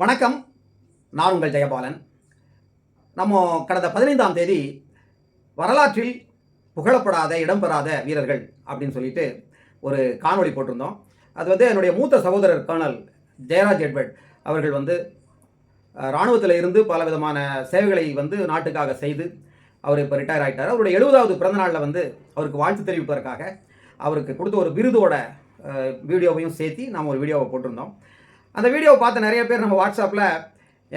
வணக்கம். நான் உங்கள் ஜெயபாலன். நம்ம கடந்த பதினைந்தாம் தேதி வரலாற்றில் புகழப்படாத இடம்பெறாத வீரர்கள் அப்படின்னு சொல்லிட்டு ஒரு காணொளி போட்டிருந்தோம். அது வந்து என்னுடைய மூத்த சகோதரர் கர்னல் ஜெயராஜ் எட்வர்ட் அவர்கள் வந்து இராணுவத்தில் இருந்து பல விதமான சேவைகளை வந்து நாட்டுக்காக செய்து அவர் இப்போ ரிட்டையர் ஆகிட்டார் அவருடைய எழுபதாவது பிறந்தநாளில் வந்து அவருக்கு வாழ்த்து தெரிவிப்பதற்காக அவருக்கு கொடுத்த ஒரு விருதோட வீடியோவையும் சேர்த்து நாம் ஒரு வீடியோவை போட்டிருந்தோம். அந்த வீடியோவை பார்த்த நிறைய பேர் நம்ம வாட்ஸ்அப்பில்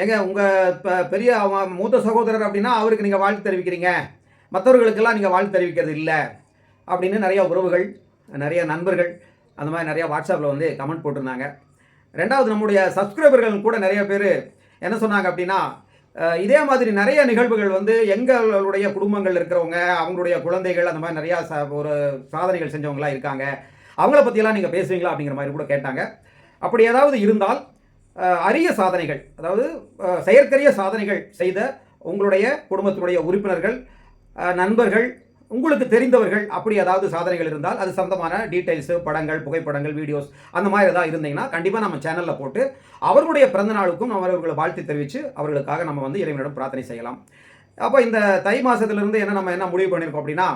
ஏங்க உங்கள் இப்போ பெரிய அவங்க மூத்த சகோதரர் அப்படின்னா அவருக்கு நீங்கள் வாழ்த்து தெரிவிக்கிறீங்க. மற்றவர்களுக்கெல்லாம் நீங்கள் வாழ்த்து தெரிவிக்கிறது இல்லை. அப்படின்னு நிறைய உறவுகள் நிறைய நண்பர்கள் அந்த மாதிரி நிறையா வாட்ஸ்அப்பில் வந்து கமெண்ட் போட்டிருந்தாங்க. ரெண்டாவது நம்முடைய சப்ஸ்கிரைபர்கள் கூட நிறைய பேர் என்ன சொன்னாங்க அப்படின்னா இதே மாதிரி நிறைய நிகழ்வுகள் வந்து எங்களுடைய குடும்பங்கள் இருக்கிறவங்க அவங்களுடைய குழந்தைகள் அந்த மாதிரி நிறையா ச ஒரு சாதனைகள் செஞ்சவங்களாம் இருக்காங்க. அவங்கள பற்றியெல்லாம் நீங்கள் பேசுவீங்களா? அப்படிங்கிற மாதிரி கூட கேட்டாங்க. அப்படி ஏதாவது இருந்தால் அரிய சாதனைகள் அதாவது செயற்கரிய சாதனைகள் செய்த உங்களுடைய குடும்பத்தினுடைய உறுப்பினர்கள் நண்பர்கள் உங்களுக்கு தெரிந்தவர்கள் அப்படி ஏதாவது சாதனைகள் இருந்தால் அது சம்பந்தமான டீட்டெயில்ஸு படங்கள் புகைப்படங்கள் வீடியோஸ் அந்த மாதிரி ஏதாவது இருந்தீங்கன்னா கண்டிப்பாக நம்ம சேனலில் போட்டு அவர்களுடைய பிறந்த நாளுக்கும் நம்ம அவர்களை வாழ்த்து தெரிவித்து அவர்களுக்காக நம்ம வந்து இறைவனிடம் பிரார்த்தனை செய்யலாம். அப்போ இந்த தை மாதத்துலேருந்து என்ன நம்ம என்ன முடிவு பண்ணியிருக்கோம் அப்படின்னா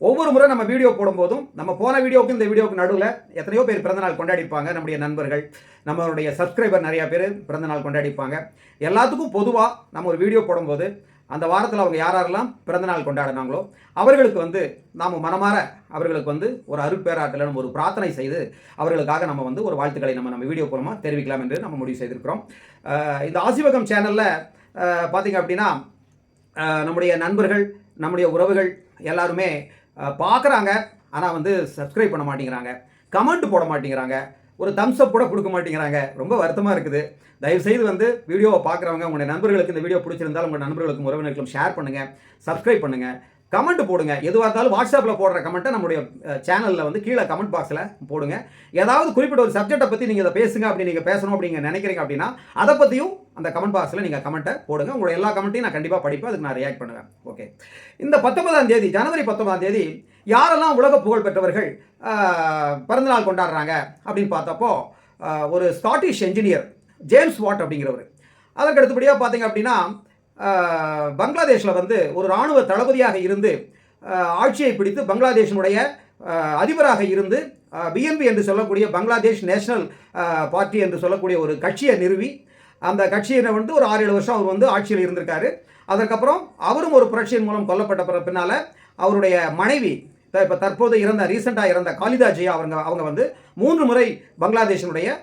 ஒவ்வொரு முறை நம்ம வீடியோ போடும்போதும் நம்ம போன வீடியோவுக்கு இந்த வீடியோவுக்கு நடுவில் எத்தனையோ பேர் பிறந்தநாள் கொண்டாடிப்பாங்க நம்முடைய நண்பர்கள். நம்மளுடைய சப்ஸ்கிரைபர் நிறைய பேர் பிறந்தநாள் கொண்டாடிப்பாங்க. எல்லாத்துக்கும் பொதுவாக நம்ம ஒரு வீடியோ போடும்போது அந்த வாரத்தில் அவங்க யார் யாரெல்லாம் பிறந்தநாள் கொண்டாடினாங்களோ அவர்களுக்கு வந்து நாம் மனமாற அவர்களுக்கு வந்து ஒரு அருட்பேராட்டில் நம்ம ஒரு பிரார்த்தனை செய்து அவர்களுக்காக நம்ம வந்து ஒரு வாழ்த்துக்களை நம்ம நம்ம வீடியோ மூலமாக தெரிவிக்கலாம் என்று நம்ம முடிவு செய்திருக்கிறோம். இந்த ஆசிவகம் சேனலில் பார்த்தீங்க அப்படின்னா நம்முடைய நண்பர்கள் நம்முடைய உறவுகள் எல்லாருமே பார்க்குறாங்க ஆனால் வந்து சப்ஸ்கிரைப் பண்ண மாட்டேங்கிறாங்க. கமெண்ட் போட மாட்டேங்கிறாங்க. ஒரு தம்ஸ் அப் கூட கொடுக்க மாட்டேங்கிறாங்க. ரொம்ப வருத்தமாக இருக்குது. தயவுசெய்து வந்து வீடியோவை பார்க்குறவங்க உங்களுடைய நண்பர்களுக்கு இந்த வீடியோ பிடிச்சிருந்தாலும் உங்கள் நண்பர்களுக்கும் உறவினர்களுக்கும் ஷேர் பண்ணுங்கள் சப்ஸ்கிரைப் பண்ணுங்கள் கமெண்ட் போடுங்க. எதுவாக இருந்தாலும் வாட்ஸ்அப்பில் போடுற கமெண்ட்டை நம்முடைய சேனலில் வந்து கீழே கமெண்ட் பாக்ஸில் போடுங்க. ஏதாவது குறிப்பிட்ட ஒரு சப்ஜெக்டை பற்றி நீங்கள் இதை பேசுங்க அப்படி நீங்கள் பேசணும் அப்படிங்க நினைக்கிறீங்க அப்படின்னா அதை பற்றியும் அந்த கமெண்ட் பாக்ஸில் நீங்கள் கமெண்ட்டை போடுங்க. உங்களோட எல்லா கமெண்ட்டையும் நான் கண்டிப்பாக படிப்பேன். அதுக்கு நான் ரியாக்ட் பண்ணுவேன். ஓகே இந்த பத்தொன்பதாம் தேதி ஜனவரி பத்தொன்பதாம் தேதி யாரெல்லாம் உலக புகழ் பெற்றவர்கள் பிறந்தநாள் கொண்டாடுறாங்க அப்படின்னு பார்த்தப்போ ஒரு ஸ்காட்டிஷ் என்ஜினியர் ஜேம்ஸ் வாட் அப்படிங்கிறவர். அதற்கு அடுத்தபடியாக பார்த்தீங்க அப்படின்னா பங்களாதேஷில் வந்து ஒரு இராணுவ தளபதியாக இருந்து ஆட்சியை பிடித்து பங்களாதேஷினுடைய அதிபராக இருந்து பிஎன்பி என்று சொல்லக்கூடிய பங்களாதேஷ் நேஷனல் பார்ட்டி என்று சொல்லக்கூடிய ஒரு கட்சியை நிறுவி அந்த கட்சியினை வந்து ஒரு ஆறு ஏழு வருஷம் அவர் வந்து ஆட்சியில் இருந்திருக்காரு. அதற்கப்புறம் அவரும் ஒரு புரட்சியின் மூலம் கொல்லப்பட்ட பிற- அவருடைய மனைவி இப்போ தற்போது இறந்த ரீசெண்டாக இறந்த காலிதா ஜியா அவங்க அவங்க வந்து மூன்று முறை பங்களாதேஷினுடைய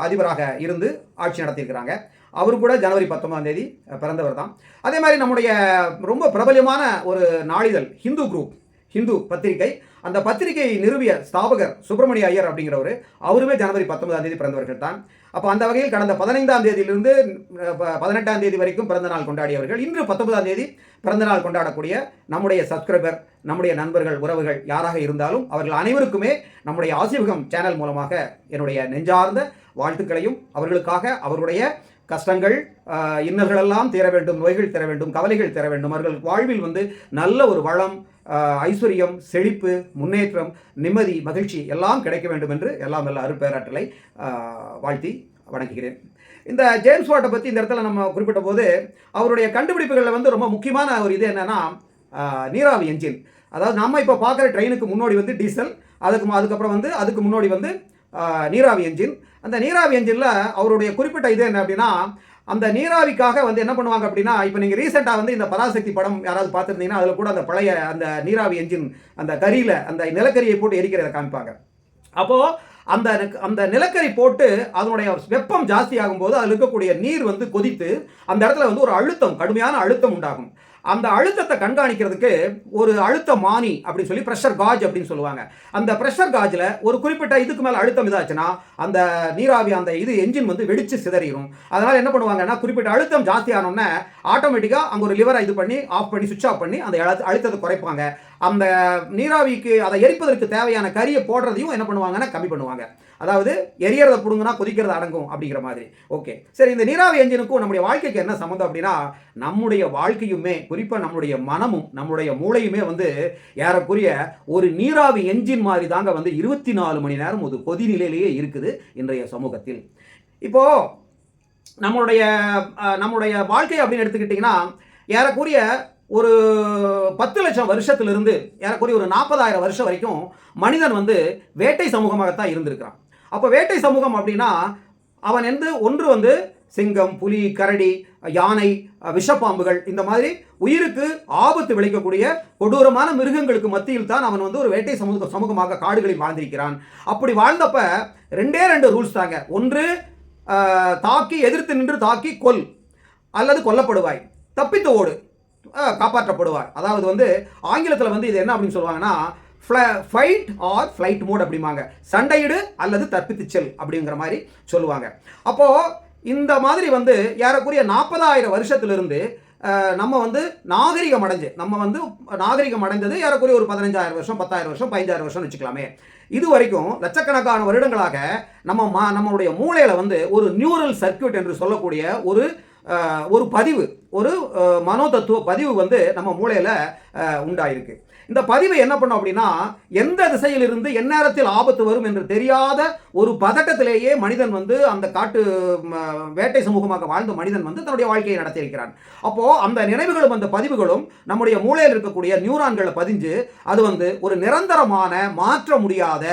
அதிபராக இருந்து ஆட்சி நடத்தியிருக்கிறாங்க. அவரும் கூட ஜனவரி பத்தொன்பதாம் தேதி பிறந்தவர் தான். அதே மாதிரி நம்முடைய ரொம்ப பிரபலமான ஒரு நாளிதழ் ஹிந்து குரூப் ஹிந்து பத்திரிகை. அந்த பத்திரிகையை நிறுவிய ஸ்தாபகர் சுப்பிரமணிய ஐயர் அப்படிங்கிறவர் அவருமே ஜனவரி பத்தொன்பதாம் தேதி பிறந்தவர்கள் தான். அப்போ அந்த வகையில் கடந்த பதினைந்தாம் தேதியிலிருந்து ப- பதினெட்டாம் தேதி வரைக்கும் பிறந்த நாள் கொண்டாடியவர்கள். இன்று பத்தொன்பதாம் தேதி பிறந்த நாள் கொண்டாடக்கூடிய நம்முடைய சப்ஸ்கிரைபர் நம்முடைய நண்பர்கள் உறவுகள் யாராக இருந்தாலும் அவர்கள் அனைவருக்குமே நம்முடைய ஆசிவகம் சேனல் மூலமாக என்னுடைய நெஞ்சார்ந்த வாழ்த்துக்களையும் அவர்களுக்காக அவருடைய கஷ்டங்கள் இன்னர்களெல்லாம் இன்னல்களெல்லாம் தீர வேண்டும் நோய்கள் தர வேண்டும் கவலைகள் தர வேண்டும். அவர்கள் வாழ்வில் வந்து நல்ல ஒரு வளம் ஐஸ்வர்யம் செழிப்பு முன்னேற்றம் நிம்மதி மகிழ்ச்சி எல்லாம் கிடைக்க வேண்டும் என்று எல்லாம் வல்ல அருட்பேராற்றலை வாழ்த்தி வணங்குகிறேன். இந்த ஜேம்ஸ் வாட்டை பற்றி இந்த இடத்துல நம்ம குறிப்பிட்ட போது அவருடைய கண்டுபிடிப்புகளில் வந்து ரொம்ப முக்கியமான ஒரு இது என்னென்னா நீராவி என்ஜின். அதாவது நம்ம இப்போ பார்க்குற ட்ரெயினுக்கு முன்னோடி வந்து டீசல் அதுக்கு அதுக்கப்புறம் வந்து அதுக்கு முன்னாடி வந்து நீராவி என்ஜின். அந்த நீராவி என்ஜினில் அவருடைய குறிப்பிட்ட இது என்ன அப்படின்னா அந்த நீராவிக்காக வந்து என்ன பண்ணுவாங்க அப்படின்னா இப்போ நீங்கள் ரீசெண்டாக வந்து இந்த பராசக்தி படம் யாராவது பார்த்துருந்தீங்கன்னா அதில் கூட அந்த பழைய அந்த நீராவி என்ஜின் அந்த கரியில் அந்த நிலக்கரியை போட்டு எரிக்கிறத காமிப்பாங்க. அப்போது அந்த அந்த நிலக்கரி போட்டு அதனுடைய வெப்பம் ஜாஸ்தி ஆகும்போது அதில் இருக்கக்கூடிய நீர் வந்து கொதித்து அந்த இடத்துல வந்து ஒரு அழுத்தம் கடுமையான அழுத்தம் உண்டாகும். அந்த அழுத்தத்தை கண்காணிக்கிறதுக்கு ஒரு அழுத்த மானி அப்படின்னு சொல்லி ப்ரெஷர் காஜ் அப்படின்னு சொல்லுவாங்க. அந்த ப்ரெஷர் காஜில் ஒரு குறிப்பிட்ட இதுக்கு மேலே அழுத்தம் இதாச்சுன்னா அந்த நீராவி அந்த இது என்ஜின் வந்து வெடிச்சு சிதறிடும் அதனால் என்ன பண்ணுவாங்கன்னா குறிப்பிட்ட அழுத்தம் ஜாஸ்தி ஆனோடனே ஆட்டோமேட்டிக்காக அங்கே ஒரு லிவரை இது பண்ணி ஆஃப் பண்ணி சுவிட்ச் ஆஃப் பண்ணி அந்த அழுத்தத்தை குறைப்பாங்க. அந்த நீராவிக்கு அதை எரிப்பதற்கு தேவையான கரியை போடுறதையும் என்ன பண்ணுவாங்கன்னா கம்மி பண்ணுவாங்க. அதாவது எரியறத பிடுங்கினா கொதிக்கிறது அடங்கும் அப்படிங்கிற மாதிரி. ஓகே சரி இந்த நீராவி என்ஜினுக்கும் நம்முடைய வாழ்க்கைக்கு என்ன சம்மந்தம் அப்படின்னா நம்முடைய வாழ்க்கையுமே குறிப்பாக நம்முடைய மனமும் நம்முடைய மூளையுமே வந்து ஏறக்குரிய ஒரு நீராவி என்ஜின் மாதிரி தாங்க வந்து இருபத்தி நாலு மணி நேரம் ஒரு கொதிநிலையிலேயே இருக்குது இன்றைய சமூகத்தில். இப்போ நம்மளுடைய நம்முடைய நம்மளுடைய வாழ்க்கை அப்படின்னு எடுத்துக்கிட்டிங்கன்னா ஏறக்குரிய ஒரு பத்து லட்சம் வருஷத்திலிருந்து ஏறக்குறைய ஒரு நாற்பதாயிரம் வருஷம் வரைக்கும் மனிதன் வந்து வேட்டை சமூகமாகத்தான் இருந்திருக்கிறான். அப்போ வேட்டை சமூகம் அப்படின்னா அவன் வந்து ஒன்று வந்து சிங்கம் புலி கரடி யானை விஷப்பாம்புகள் இந்த மாதிரி உயிருக்கு ஆபத்து விளைக்கக்கூடிய கொடூரமான மிருகங்களுக்கு மத்தியில் தான் அவன் வந்து ஒரு வேட்டை சமூக சமூகமாக காடுகளில் வாழ்ந்திருக்கிறான். அப்படி வாழ்ந்தப்ப ரெண்டே ரெண்டு ரூல்ஸ் தாங்க. ஒன்று தாக்கி எதிர்த்து நின்று தாக்கி கொல். அல்லது கொல்லப்படுவாய். தப்பித்து ஓடு. காப்பாற்றப்படுவார். அதாவது வந்து ஆங்கிலத்தில் வந்து இது என்ன அப்படின்னு சொல்லுவாங்கன்னா ஃபைட் ஆர் ஃப்ளைட் மோட் அப்படிம்பாங்க. சண்டையிடு அல்லது தப்பித்து செல் அப்படிங்கிற மாதிரி சொல்லுவாங்க. அப்போது இந்த மாதிரி வந்து ஏறக்குறைய நாற்பதாயிரம் வருஷத்திலிருந்து நம்ம வந்து நாகரிகம் அடைஞ்சு நம்ம வந்து நாகரிகம் அடைந்தது ஏறக்குறைய ஒரு பதினஞ்சாயிரம் வருஷம் பத்தாயிரம் வருஷம் பதினஞ்சாயிரம் வருஷம் வச்சுக்கலாமே. இது வரைக்கும் லட்சக்கணக்கான வருடங்களாக நம்ம மா நம்மளுடைய மூளையில் வந்து ஒரு நியூரல் சர்க்யூட் என்று சொல்லக்கூடிய ஒரு ஒரு பதிவு ஒரு மனோதத்துவ பதிவு வந்து நம்ம மூளையில் உண்டாயிருக்கு. இந்த பதிவு என்ன பண்ணோம் அப்படின்னா எந்த திசையிலிருந்து எந்நேரத்தில் ஆபத்து வரும் என்று தெரியாத ஒரு பதட்டத்திலேயே மனிதன் வந்து அந்த காட்டு வேட்டை சமூகமாக வாழ்ந்த மனிதன் வந்து தன்னுடைய வாழ்க்கையை நடத்தியிருக்கிறான் அப்போ அந்த நினைவுகளும் அந்த பதிவுகளும் நம்முடைய மூளையில் இருக்கக்கூடிய நியூரான்களை பதிஞ்சு அது வந்து ஒரு நிரந்தரமான மாற்ற முடியாத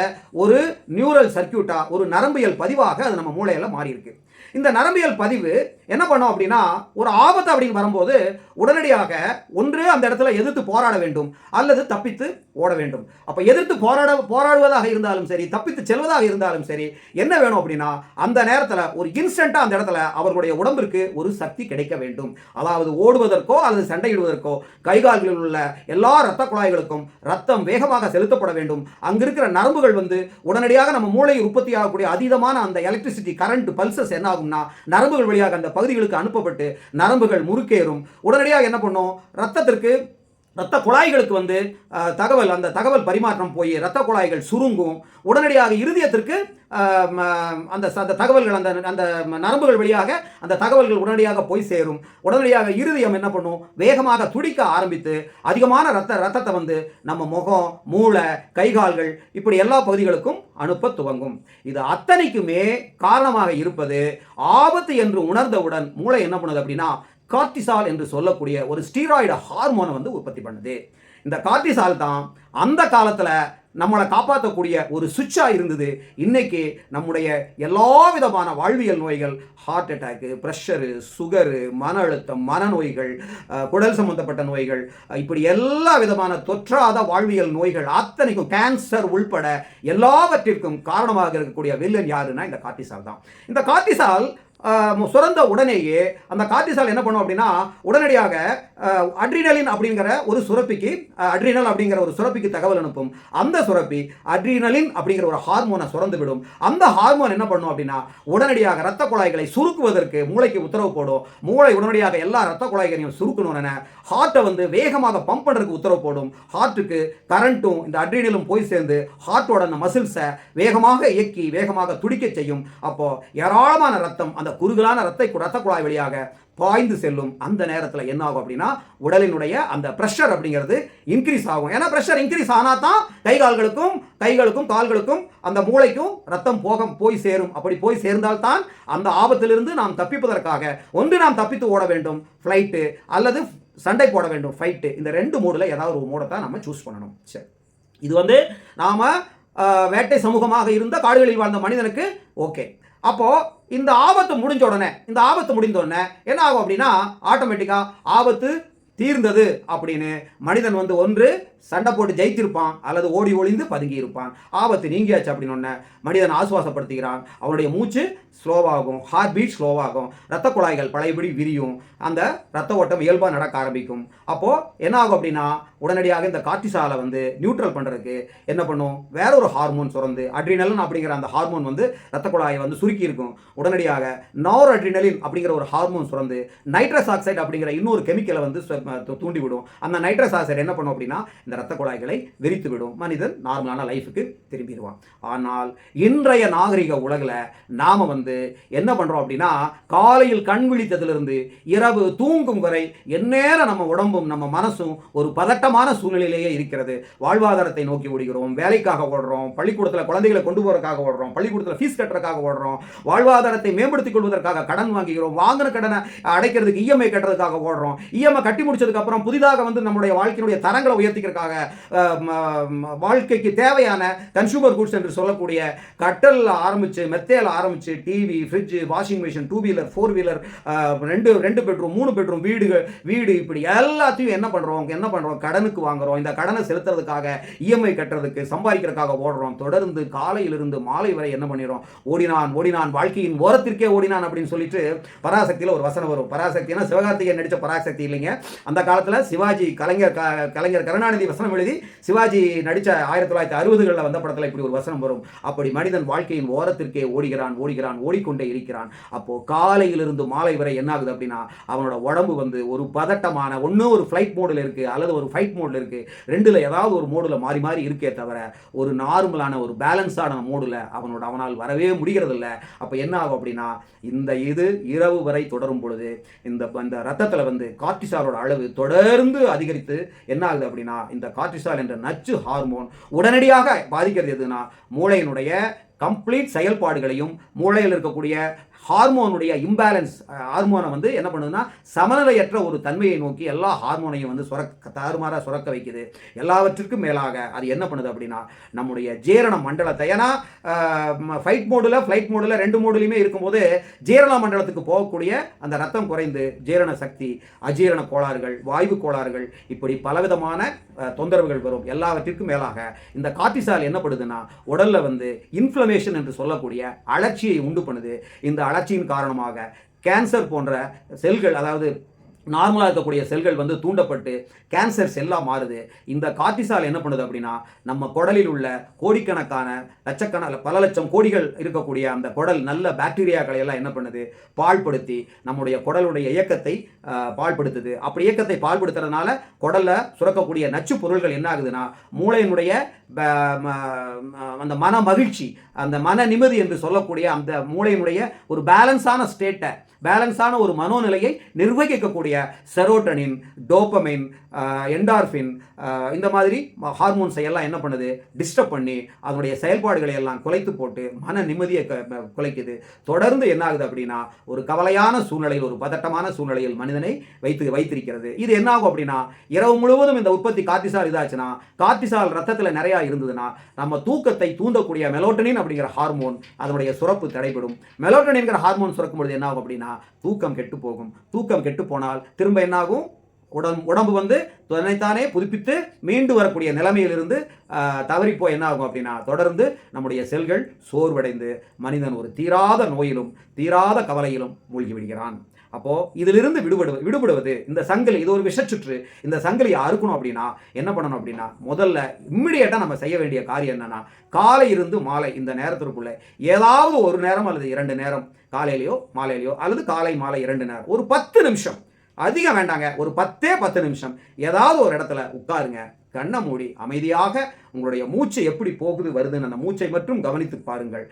ஒரு நியூரல் சர்க்கியூட்டா ஒரு நரம்பியல் பதிவாக அது நம்ம மூளையில் மாறியிருக்கு. இந்த நரம்பியல் பதிவு என்ன பண்ணோம் அப்படின்னா ஒரு ஆபத்து அப்படின்னு வரும்போது உடனடியாக ஒன்று அந்த இடத்துல எதிர்த்து போராட வேண்டும் அல்லது தப்பித்து ஓட வேண்டும். அப்போ எதிர்த்து போராட போராடுவதாக இருந்தாலும் சரி தப்பித்து செல்வதாக இருந்தாலும் சரி என்ன வேணும் அப்படின்னா அந்த நேரத்தில் ஒரு இன்ஸ்டண்ட்டாக அந்த இடத்துல அவர்களுடைய உடம்பிற்கு ஒரு சக்தி கிடைக்க வேண்டும். அதாவது ஓடுவதற்கோ அல்லது சண்டையிடுவதற்கோ கைகால்களில் உள்ள எல்லா ரத்த குழாய்களுக்கும் ரத்தம் வேகமாக செலுத்தப்பட வேண்டும். அங்கே இருக்கிற நரம்புகள் வந்து உடனடியாக நம்ம மூளையில் உற்பத்தி ஆகக்கூடிய அதீதமான அந்த எலக்ட்ரிசிட்டி கரண்ட் பல்சஸ் என்ன ஆகும்னா நரம்புகள் வழியாக அந்த பகுதிகளுக்கு அனுப்பப்பட்டு நரம்புகள் முறுக்கேறும். உடனடியாக என்ன பண்ணும்? ரத்தத்திற்கு இரத்த குழாய்களுக்கு வந்து தகவல் அந்த தகவல் பரிமாற்றம் போய் இரத்த குழாய்கள் சுருங்கும். உடனடியாக இருதயத்திற்கு அந்த அந்த தகவல்கள் அந்த அந்த நரம்புகள் வழியாக அந்த தகவல்கள் உடனடியாக போய் சேரும். உடனடியாக இருதயம் என்ன பண்ணும்? வேகமாக துடிக்க ஆரம்பித்து அதிகமான ரத்த ரத்தத்தை வந்து நம்ம முகம் மூளை கைகால்கள் இப்படி எல்லா பகுதிகளுக்கும் அனுப்ப துவங்கும். இது அத்தனைக்குமே காரணமாக இருப்பது ஆபத்து என்று உணர்ந்தவுடன் மூளை என்ன பண்ணுது அப்படின்னா கார்த்திசால் என்று சொல்லக்கூடிய ஒரு ஸ்டீராய்டு ஹார்மோனை வந்து உற்பத்தி பண்ணுது. இந்த கார்த்திசால் தான் அந்த காலத்தில் நம்மளை காப்பாற்றக்கூடிய ஒரு சுவிட்சாக இருந்தது. இன்றைக்கி நம்முடைய எல்லா விதமான வாழ்வியல் நோய்கள் ஹார்ட் அட்டாக்கு ப்ரெஷரு சுகரு மன அழுத்தம் மனநோய்கள் குடல் சம்பந்தப்பட்ட நோய்கள் இப்படி எல்லா விதமான தொற்றாத வாழ்வியல் நோய்கள் அத்தனைக்கும் கேன்சர் உள்பட எல்லாவற்றிற்கும் காரணமாக இருக்கக்கூடிய வில்லன் யாருன்னா இந்த கார்த்திசால் தான். இந்த கார்த்திசால் சுரந்த உடனேயே அந்த கார்டிசால் என்ன பண்ணும் அப்படின்னா உடனடியாக அட்ரினலின் அப்படிங்கிற ஒரு சுரப்பிக்கு அட்ரினல் அப்படிங்கிற ஒரு சுரப்பிக்கு தகவல் அனுப்பும். அந்த சுரப்பி அட்ரினலின் அப்படிங்கிற ஒரு ஹார்மோனை சுரந்து விடும் அந்த ஹார்மோன் என்ன பண்ணும் அப்படின்னா உடனடியாக ரத்த குழாய்களை சுருக்குவதற்கு மூளைக்கு உத்தரவு போடும். மூளை உடனடியாக எல்லா ரத்த குழாய்களையும் சுருக்கணும்னு ஹார்ட்டை வந்து வேகமாக பம்ப் பண்ணுறதுக்கு உத்தரவு போடும். ஹார்ட்டுக்கு கரண்ட்டும் இந்த அட்ரினலும் போய் சேர்ந்து ஹார்ட்டோட அந்த மசில்ஸை வேகமாக இயக்கி வேகமாக துடிக்க செய்யும். அப்போ ஏராளமான ரத்தம் அந்த குறுகலான ரத்த ரத்த குழாய் வழியாக பாய்ந்து செல்லும் அந்த நேரத்தில் என்ன ஆகும் அப்படின்னா உடலினுடைய அந்த ப்ரெஷர் அப்படிங்கிறது இன்க்ரீஸ் ஆகும். ஏன்னா ப்ரெஷர் இன்க்ரீஸ் ஆனால் தான் கை கால்களுக்கும் கைகளுக்கும் கால்களுக்கும் அந்த மூளைக்கும் ரத்தம் போக போய் சேரும். அப்படி போய் சேர்ந்தால்தான் அந்த ஆபத்திலிருந்து நாம் தப்பிப்பதற்காக ஒன்று நாம் தப்பித்து ஓட வேண்டும் ஃப்ளைட்டு அல்லது சண்டை போட வேண்டும் ஃபைட்டு இந்த ரெண்டு மூடில் ஏதாவது ஒரு மூடத்தை நம்ம சூஸ் பண்ணணும். சரி. இது வந்து நாம் வேட்டை சமூகமாக இருந்த காடுகளில் வாழ்ந்த மனிதனுக்கு ஓகே அப்போது இந்த ஆபத்து முடிஞ்ச உடனே இந்த ஆபத்து முடிந்த உடனே என்ன ஆகும் அப்படின்னா ஆட்டோமேட்டிக்காக ஆபத்து தீர்ந்தது அப்படின்னு மனிதன் வந்து ஒன்று சண்டை போட்டு ஜெயித்திருப்பான் அல்லது ஓடி ஒளிந்து பதுங்கி இருப்பான் ஆபத்து நீங்கியாச்சு அப்படின்னு ஒன்று மனிதன் ஆசுவாசப்படுத்துகிறான். அவனுடைய மூச்சு ஸ்லோவாகும் ஹார்ட் பீட் ஸ்லோவாகும் ரத்த குழாய்கள் பழையபடி விரியும் அந்த ரத்த ஓட்டம் இயல்பாக நடக்க ஆரம்பிக்கும். அப்போது என்ன ஆகும் அப்படின்னா உடனடியாக இந்த கார்டிசாலை வந்து நியூட்ரல் பண்ணுறதுக்கு என்ன பண்ணும்? வேற ஒரு ஹார்மோன் சுரந்து அட்ரினலின் அப்படிங்கிற அந்த ஹார்மோன் வந்து ரத்த குழாயை வந்து சுருக்கி இருக்கும் உடனடியாக நார் அட்ரினலின் அப்படிங்கிற ஒரு ஹார்மோன் சுரந்து நைட்ரஸ் ஆக்சைடு அப்படிங்கிற இன்னொரு கெமிக்கலை வந்து சு- அந்த நைட்ரஸ் ஆக்சைடு என்ன பண்ணும் அப்படின்னா இந்த ரத்த குழாய்களை விரித்து விடும் மனிதன் நார்மலான லைஃபுக்கு திரும்பிடுவான். ஆனால் இன்றைய நாகரிக உலகில் நாம் வந்து என்ன பண்ணுறோம் அப்படின்னா காலையில் கண் விழித்ததிலிருந்து இரவு தூங்கும் வரை எந்நேரம் நம்ம உடம்பும் நம்ம மனசும் ஒரு பதட்டம் பதட்டமான சூழ்நிலையிலேயே இருக்கிறது. வாழ்வாதாரத்தை நோக்கி ஓடுகிறோம். வேலைக்காக ஓடுறோம். பள்ளிக்கூடத்தில் குழந்தைகளை கொண்டு போகிறதுக்காக ஓடுறோம். பள்ளிக்கூடத்தில் ஃபீஸ் கட்டுறதுக்காக ஓடுறோம். வாழ்வாதாரத்தை மேம்படுத்திக் கொள்வதற்காக கடன் வாங்குகிறோம். வாங்கின கடனை அடைக்கிறதுக்கு இஎம்ஐ கட்டுறதுக்காக ஓடுறோம். இஎம்ஐ கட்டி முடிச்சதுக்கு அப்புறம் புதிதாக வந்து நம்முடைய வாழ்க்கையினுடைய தரங்களை உயர்த்திக்கிறதுக்காக வாழ்க்கைக்கு தேவையான கன்சூமர் குட்ஸ் என்று சொல்லக்கூடிய கட்டலில் ஆரம்பிச்சு மெத்தையில் ஆரம்பிச்சு TV fridge washing machine two wheeler four wheeler ரெண்டு ரெண்டு பெட்ரூம் மூணு பெட்ரூம் வீடுகள் வீடு இப்படி எல்லாத்தையும் என்ன பண்ணுறோம் என்ன பண்ணுறோம் கடன் கடனுக்கு வாங்குறோம். இந்த கடனை செலுத்துறதுக்காக இஎம்ஐ கட்டுறதுக்கு சம்பாதிக்கிறதுக்காக ஓடுறோம். தொடர்ந்து காலையிலிருந்து மாலை வரை என்ன பண்ணிடுறோம்? ஓடினான் ஓடினான். வாழ்க்கையின் ஓரத்திற்கே ஓடினான் அப்படின்னு சொல்லிட்டு பராசக்தியில் ஒரு வசனம் வரும். பராசக்தினா சிவகார்த்திகேயன் நடித்த பராசக்தி இல்லைங்க. அந்த காலத்தில் சிவாஜி கலைஞர் க- கலைஞர் கருணாநிதி வசனம் எழுதி சிவாஜி நடித்த ஆயிரத்தி தொள்ளாயிரத்தி அறுபதுகளில் வந்த படத்தில் இப்படி ஒரு வசனம் வரும். அப்படி மனிதன் வாழ்க்கையின் ஓரத்திற்கே ஓடுகிறான் ஓடுகிறான் ஓடிக்கொண்டே இருக்கிறான். அப்போ காலையிலிருந்து மாலை வரை என்ன ஆகுது அப்படின்னா அவனோட உடம்பு வந்து ஒரு பதட்டமான ஒன்று ஒரு ஃப்ளைட் மோடில் இருக்கு அல்லது ஒரு ஃபைட் மோடில் இருக்கு. ரெண்டில் ஏதாவது ஒரு மோடில் மாறி மாறி இருக்கே தவிர ஒரு நார்மலான ஒரு பேலன்ஸான மோடில் அவனோட அவனால் வரவே முடிகிறதில்ல. அப்போ என்ன ஆகும் அப்படின்னா இந்த இது இரவு வரை தொடரும் பொழுது இந்த இந்த ரத்தத்தில் வந்து கார்டிசாலோட அளவு தொடர்ந்து அதிகரித்து என்ன ஆகுது அப்படின்னா இந்த கார்டிசால் என்ற நச்சு ஹார்மோன் உடனடியாக பாதிக்கிறது எதுனா மூளையினுடைய கம்ப்ளீட் செயல்பாடுகளையும் மூளையில் இருக்கக்கூடிய ஹார்மோனுடைய இம்பேலன்ஸ் ஹார்மோனை வந்து என்ன பண்ணுதுன்னா சமநிலையற்ற ஒரு தன்மையை நோக்கி எல்லா ஹார்மோனையும் வந்து சுரக்க தாறுமாறாக சுரக்க வைக்குது. எல்லாவற்றிற்கும் மேலாக அது என்ன பண்ணுது அப்படின்னா நம்முடைய ஜீரண மண்டலத்தை ஏன்னா ஃபைட் மோடில் ஃப்ளைட் மோடில் ரெண்டு மோடுலையுமே இருக்கும்போது ஜீரண மண்டலத்துக்கு போகக்கூடிய அந்த ரத்தம் குறைந்து ஜீரண சக்தி அஜீரண கோளாறுகள் வாய்வு கோளாறுகள் இப்படி பலவிதமான தொந்தரவுகள் வரும். எல்லாவற்றிற்கும் மேலாக இந்த காத்திசால் என்ன பண்ணுதுன்னா வந்து இன்ஃப்ளமேஷன் என்று சொல்லக்கூடிய அழற்சியை உண்டு பண்ணுது. இந்த அழற்சியின் காரணமாக கேன்சர் போன்ற செல்கள் அதாவது நார்மலாக இருக்கக்கூடிய செல்கள் வந்து தூண்டப்பட்டு கேன்சர் செல்லாக மாறுது. இந்த கார்டிசால் என்ன பண்ணுது அப்படின்னா நம்ம குடலில் உள்ள கோடிக்கணக்கான லட்சக்கண பல லட்சம் கோடிகள் இருக்கக்கூடிய அந்த குடல் நல்ல பாக்டீரியாக்களை எல்லாம் என்ன பண்ணுது? பால்படுத்தி நம்முடைய குடலுடைய இயக்கத்தை பால்படுத்துது. அப்படி இயக்கத்தை பால்படுத்துறதுனால குடலில் சுரக்கக்கூடிய நச்சு பொருள்கள் என்ன ஆகுதுன்னா மூளையினுடைய அந்த மன மகிழ்ச்சி அந்த மன நிம்மதி என்று சொல்லக்கூடிய அந்த மூளையினுடைய ஒரு பேலன்ஸான ஸ்டேட்டை பேலன்ஸான ஒரு மனோநிலையை நிர்வகிக்கக்கூடிய செரோட்டனின் டோப்பமைன் என்டார்ஃபின் இந்த மாதிரி ஹார்மோன்ஸை எல்லாம் என்ன பண்ணுது? டிஸ்டர்ப் பண்ணி அதனுடைய செயல்பாடுகளை எல்லாம் குலைத்து போட்டு மன நிம்மதியை க- குலைக்குது. தொடர்ந்து என்ன ஆகுது அப்படின்னா ஒரு கவலையான சூழ்நிலையில் ஒரு பதட்டமான சூழ்நிலையில் மனிதனை வைத்து வைத்திருக்கிறது. இது என்ன ஆகும் அப்படின்னா இரவு முழுவதும் இந்த உற்பத்தி காத்திசால் இதாச்சுன்னா காத்திசால் ரத்தத்தில் நிறையா இருந்ததுன்னா நம்ம தூக்கத்தை தூண்டக்கூடிய மெலோட்டனின் அப்படிங்கிற ஹார்மோன் அதனுடைய சுரப்பு தடைபடும். மெலோட்டனின்கிற ஹார்மோன் சுரக்கும் பொழுது என்ன ஆகும் அப்படின்னா தூக்கம் கெட்டு போகும். தூக்கம் கெட்டு போனால் திரும்ப என்னாகும்? உடம்பு உடம்பு வந்து தன்னைத்தானே புதுப்பித்து மீண்டு வரக்கூடிய நிலைமையிலிருந்து தவறிப்போ என்ன ஆகும் அப்படின்னா தொடர்ந்து நம்முடைய செல்கள் சோர்வடைந்து மனிதன் ஒரு தீராத நோயிலும் தீராத கவலையிலும் மூழ்கி விடுகிறான். அப்போ இதிலிருந்து விடுபடுவது விடுபடுவது இந்த சங்கிலி இது ஒரு விஷச்சுற்று. இந்த சங்கிலியை அறுக்கணும் அப்படின்னா என்ன பண்ணணும் அப்படின்னா முதல்ல இம்மிடியேட்டாக நம்ம செய்ய வேண்டிய காரியம் என்னன்னா காலை இருந்து மாலை இந்த நேரத்திற்குள்ள. ஏதாவது ஒரு நேரம் அல்லது இரண்டு நேரம் காலையிலையோ மாலையிலையோ அல்லது காலை மாலை இரண்டு நேரம். ஒரு பத்து நிமிஷம். அதிகம் வேண்டாங்க ஒரு பத்தே பத்து நிமிஷம். ஏதாவது ஒரு இடத்துல உட்காருங்க கண்ணை மூடி அமைதியாக உங்களுடைய மூச்சு எப்படி போகுது வருதுன்னு அந்த மூச்சை மட்டும் கவனித்து பாருங்கள்.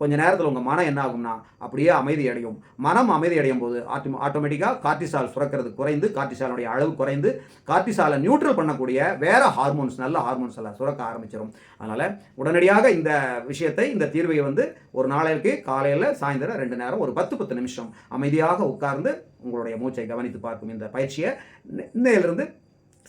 கொஞ்ச நேரத்தில் உங்கள் மனம் என்ன ஆகும்னா அப்படியே அமைதி அடையும். மனம் அமைதி அடையும் போது ஆட்டோ ஆட்டோமேட்டிக்காக கார்டிசால் சுரக்கிறது குறைந்து கார்டிசாலுடைய அளவு குறைந்து கார்டிசாலை நியூட்ரல் பண்ணக்கூடிய வேறு ஹார்மோன்ஸ் நல்ல ஹார்மோன்ஸ் எல்லாம் சுரக்க ஆரம்பிச்சிடும் அதனால் உடனடியாக இந்த விஷயத்தை இந்த தீர்வை வந்து ஒரு நாளைக்கு காலையில் சாயந்தரம் ரெண்டு நேரம் ஒரு பத்து பத்து நிமிஷம் அமைதியாக உட்கார்ந்து உங்களுடைய மூச்சை கவனித்து பார்க்கும் இந்த பயிற்சியை இன்னையிலிருந்து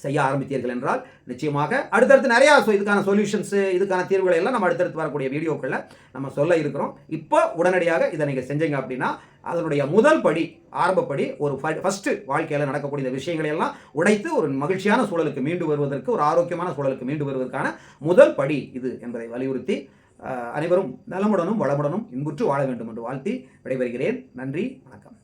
செய்ய ஆரம்பித்தீர்கள் என்றால் நிச்சயமாக அடுத்தடுத்து நிறையா so இதுக்கான சொல்யூஷன்ஸு இதுக்கான தீர்வுகளை எல்லாம் நம்ம அடுத்தடுத்து வரக்கூடிய வீடியோக்களில் நம்ம சொல்ல இருக்கிறோம். இப்போ உடனடியாக இதை நீங்கள் செஞ்சீங்க அப்படின்னா அதனுடைய முதல் படி ஆரம்பப்படி ஒரு ஃபஸ்ட்டு வாழ்க்கையில் நடக்கக்கூடிய இந்த விஷயங்களை எல்லாம் உடைத்து ஒரு மகிழ்ச்சியான சூழலுக்கு மீண்டு வருவதற்கு ஒரு ஆரோக்கியமான சூழலுக்கு மீண்டு வருவதற்கான முதல் படி இது என்பதை வலியுறுத்தி அனைவரும் நலமுடனும் வளமுடனும் இன்புற்று வாழ வேண்டும் என்று வாழ்த்தி விடைபெறுகிறேன். நன்றி வணக்கம்.